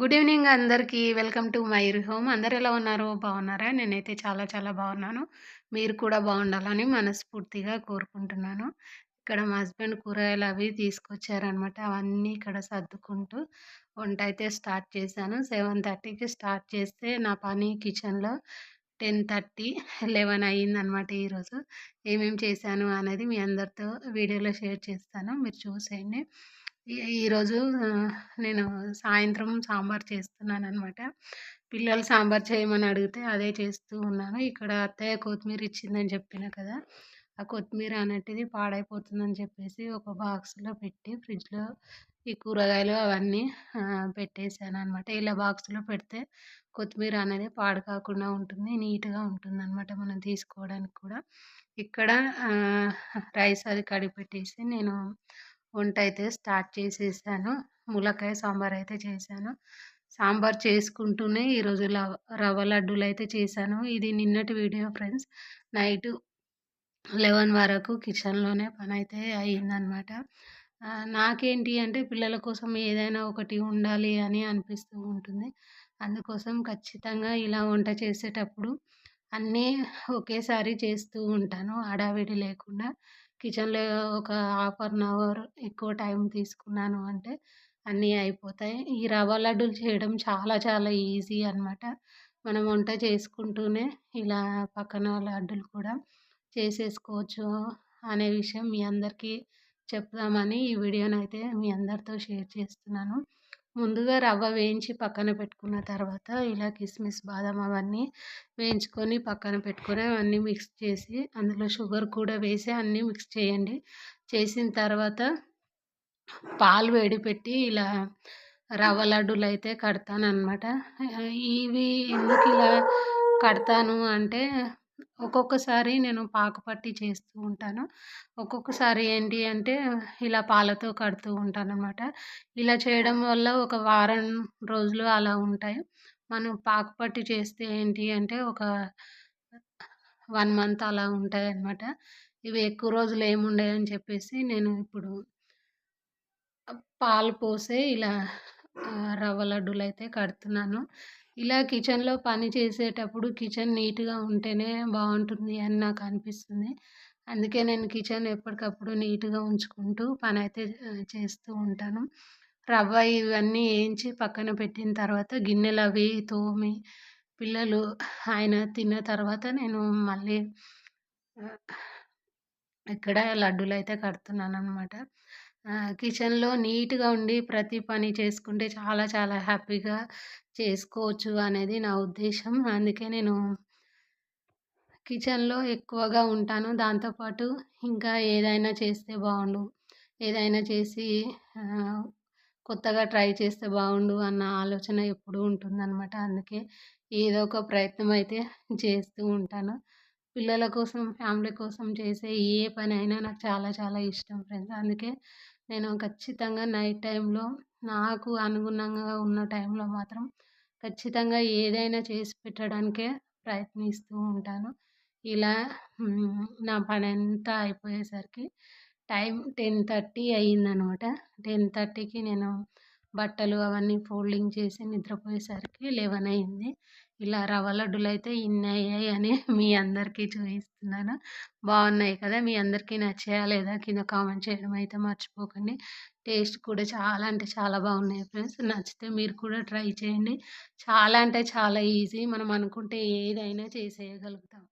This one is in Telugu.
గుడ్ ఈవినింగ్ అందరికీ. వెల్కమ్ టు మైర్ హోమ్ అందరు ఎలా ఉన్నారు? బాగున్నారా? నేనైతే చాలా చాలా బాగున్నాను. మీరు కూడా బాగుండాలని మనస్ఫూర్తిగా కోరుకుంటున్నాను. ఇక్కడ మా హస్బెండ్ కూరగాయలు అవి తీసుకొచ్చారనమాట అవన్నీ ఇక్కడ సర్దుకుంటూ వంట అయితే స్టార్ట్ చేశాను. సెవెన్ థర్టీకి స్టార్ట్ చేస్తే నా పని కిచెన్లో టెన్ థర్టీ లెవెన్ అయ్యిందనమాట ఈరోజు. ఏమేమి చేశాను అనేది మీ అందరితో వీడియోలో షేర్ చేస్తాను. మీరు చూసేయండి. ఈరోజు నేను సాయంత్రం సాంబార్ చేస్తున్నాను అనమాట పిల్లలు సాంబార్ చేయమని అడిగితే అదే చేస్తూ ఉన్నాను. ఇక్కడ అత్తయ్య కొత్తిమీర ఇచ్చిందని చెప్పిన కదా ఆ కొత్తిమీర అనేటిది పాడైపోతుందని చెప్పేసి ఒక బాక్స్లో పెట్టి ఫ్రిడ్జ్లో ఈ కూరగాయలు అవన్నీ పెట్టేశాను అనమాట ఇలా బాక్స్లో పెడితే కొత్తిమీర అనేది పాడు కాకుండా ఉంటుంది నీట్గా ఉంటుంది అనమాట మనం తీసుకోవడానికి కూడా. ఇక్కడ రైస్ అది కడిగి పెట్టేసి నేను వంట అయితే స్టార్ట్ చేసేసాను. ములక్కాయ సాంబార్ అయితే చేశాను. సాంబార్ చేసుకుంటూనే ఈరోజు రవ్వ లడ్డూలు అయితే చేశాను. ఇది నిన్నటి వీడియో ఫ్రెండ్స్. నైట్ లెవెన్ వరకు కిచెన్లోనే పని అయితే అయ్యిందనమాట నాకేంటి అంటే పిల్లల కోసం ఏదైనా ఒకటి ఉండాలి అని అనిపిస్తూ ఉంటుంది. అందుకోసం ఖచ్చితంగా ఇలా వంట చేసేటప్పుడు అన్నీ ఒకేసారి చేస్తూ ఉంటాను. హడావిడి లేకుండా కిచెన్లో ఒక హాఫ్ అన్ అవర్ ఎక్కువ టైం తీసుకున్నాను అంటే అన్నీ అయిపోతాయి. ఈ రవ్వ లడ్డూలు చేయడం చాలా చాలా ఈజీ అనమాట మనం వంట చేసుకుంటూనే ఇలా పక్కన లడ్డూలు కూడా చేసేసుకోవచ్చు అనే విషయం మీ అందరికీ చెప్దామని ఈ వీడియోనైతే మీ అందరితో షేర్ చేస్తున్నాను. ముందుగా రవ్వ వేయించి పక్కన పెట్టుకున్న తర్వాత ఇలా కిస్మిస్ బాదం అవన్నీ వేయించుకొని పక్కన పెట్టుకొని అవన్నీ మిక్స్ చేసి అందులో షుగర్ కూడా వేసి అన్నీ మిక్స్ చేయండి. చేసిన తర్వాత పాలు వేడి పెట్టి ఇలా రవ్వ లడ్డూలు అయితే కడతాను అనమాట ఇవి ఎందుకు ఇలా కడతాను అంటే ఒక్కొక్కసారి నేను పాకపట్టి చేస్తూ ఉంటాను. ఒక్కొక్కసారి ఏంటి అంటే ఇలా పాలతో కడుతూ ఉంటాను అనమాట ఇలా చేయడం వల్ల ఒక వారం రోజులు అలా ఉంటాయి. మనం పాకపట్టి చేస్తే ఏంటి అంటే ఒక వన్ మంత్ అలా ఉంటాయి అన్నమాట ఇవి ఎక్కువ రోజులు ఏముండవు అని చెప్పేసి నేను ఇప్పుడు పాలు పోసే ఇలా రవ్వ లడ్డూలు అయితే కడుతున్నాను. ఇలా కిచెన్లో పని చేసేటప్పుడు కిచెన్ నీట్గా ఉంటేనే బాగుంటుంది అని నాకు అనిపిస్తుంది. అందుకే నేను కిచెన్ ఎప్పటికప్పుడు నీట్గా ఉంచుకుంటూ పని అయితే చేస్తూ ఉంటాను. రవ్వ ఇవన్నీ వేయించి పక్కన పెట్టిన తర్వాత గిన్నెలు అవి తోమి పిల్లలు ఆయన తిన్న తర్వాత నేను మళ్ళీ ఇక్కడ లడ్డూలు అయితే కడుతున్నాను అనమాట కిచెన్లో నీట్గా ఉండి ప్రతి పని చేసుకుంటే చాలా చాలా హ్యాపీగా చేసుకోవచ్చు అనేది నా ఉద్దేశం. అందుకే నేను కిచెన్లో ఎక్కువగా ఉంటాను. దాంతోపాటు ఇంకా ఏదైనా చేస్తే బాగుండు. ఏదైనా చేసి కొత్తగా ట్రై చేస్తే బాగుండు అన్న ఆలోచన ఎప్పుడూ ఉంటుందన్నమాట. అందుకే ఏదో ఒక ప్రయత్నం అయితే చేస్తూ ఉంటాను. పిల్లల కోసం ఫ్యామిలీ కోసం చేసే ఏ పని అయినా నాకు చాలా చాలా ఇష్టం ఫ్రెండ్స్. అందుకే నేను ఖచ్చితంగా నైట్ టైంలో నాకు అనుగుణంగా ఉన్న టైంలో మాత్రం ఖచ్చితంగా ఏదైనా చేసి పెట్టడానికే ప్రయత్నిస్తూ ఉంటాను. ఇలా నా పని అంతా అయిపోయేసరికి టైం టెన్ థర్టీ అయిందనమాట. టెన్ థర్టీకి నేను బట్టలు అవన్నీ ఫోల్డింగ్ చేసి నిద్రపోయేసరికి లెవెన్ అయింది ఇలా రవ్వ లడ్డులు అయితే ఇన్ని అయ్యాయి అని మీ అందరికీ చూపిస్తున్నాను. బాగున్నాయి కదా? మీ అందరికీ నచ్చాయా లేదా? కింద కామెంట్ చేయడం అయితే మర్చిపోకండి. టేస్ట్ కూడా చాలా అంటే చాలా బాగున్నాయి ఫ్రెండ్స్. నచ్చితే మీరు కూడా ట్రై చేయండి. చాలా అంటే చాలా ఈజీ. మనం అనుకుంటే ఏదైనా చేసేయగలుగుతాం.